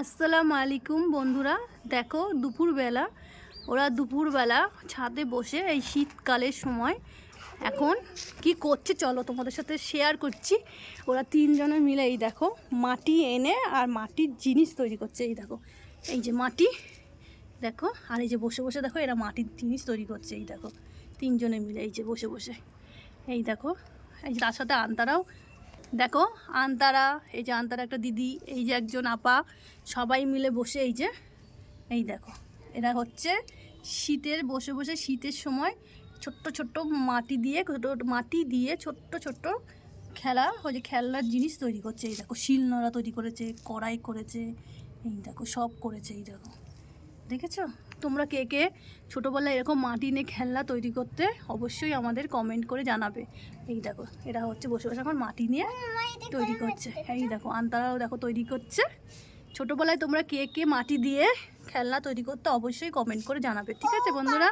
আসসালামু আলাইকুম বন্ধুরা। দেখো দুপুরবেলা, ওরা দুপুরবেলা ছাদে বসে এই শীতকালের সময় এখন কি করছে চলো তোমাদের সাথে শেয়ার করছি। ওরা তিনজনে মিলে এই দেখো মাটি এনে আর মাটির জিনিস তৈরি করছে, এই দেখো। এই যে মাটি, দেখো, আর এই যে বসে বসে দেখো এরা মাটির জিনিস তৈরি করছে, এই দেখো। তিনজনে মিলে এই যে বসে বসে। এই দেখো, এই যে তার সাথে আন্তারাও দেখো, আন্তারা, এই যে আন্তারা একটা দিদি, এই যে একজন আপা, সবাই মিলে বসে এই যে, এই দেখো, এরা হচ্ছে শীতের, বসে বসে শীতের সময় ছোট্ট ছোট্ট মাটি দিয়ে, ছোট- মাটি দিয়ে ছোট্ট ছোট্ট খেলা যে খেলনার জিনিস তৈরি করছে, এই দেখো, শিলনোড়া তৈরি করেছে, কড়াই করেছে, এই দেখো, সব করেছে, এই দেখো, দেখেছ? তোমরা কে কে ছোটোবেলায় এরকম মাটি নিয়ে খেলনা তৈরি করতে অবশ্যই আমাদের কমেন্ট করে জানাবে। এই দেখো, এরা হচ্ছে বসে বসে এখন মাটি নিয়ে তৈরি করছে। এই দেখো, আন্তারাও দেখো তৈরি করছে। ছোটোবেলায় তোমরা কে কে মাটি দিয়ে খেলনা তৈরি করতে অবশ্যই কমেন্ট করে জানাবে, ঠিক আছে বন্ধুরা?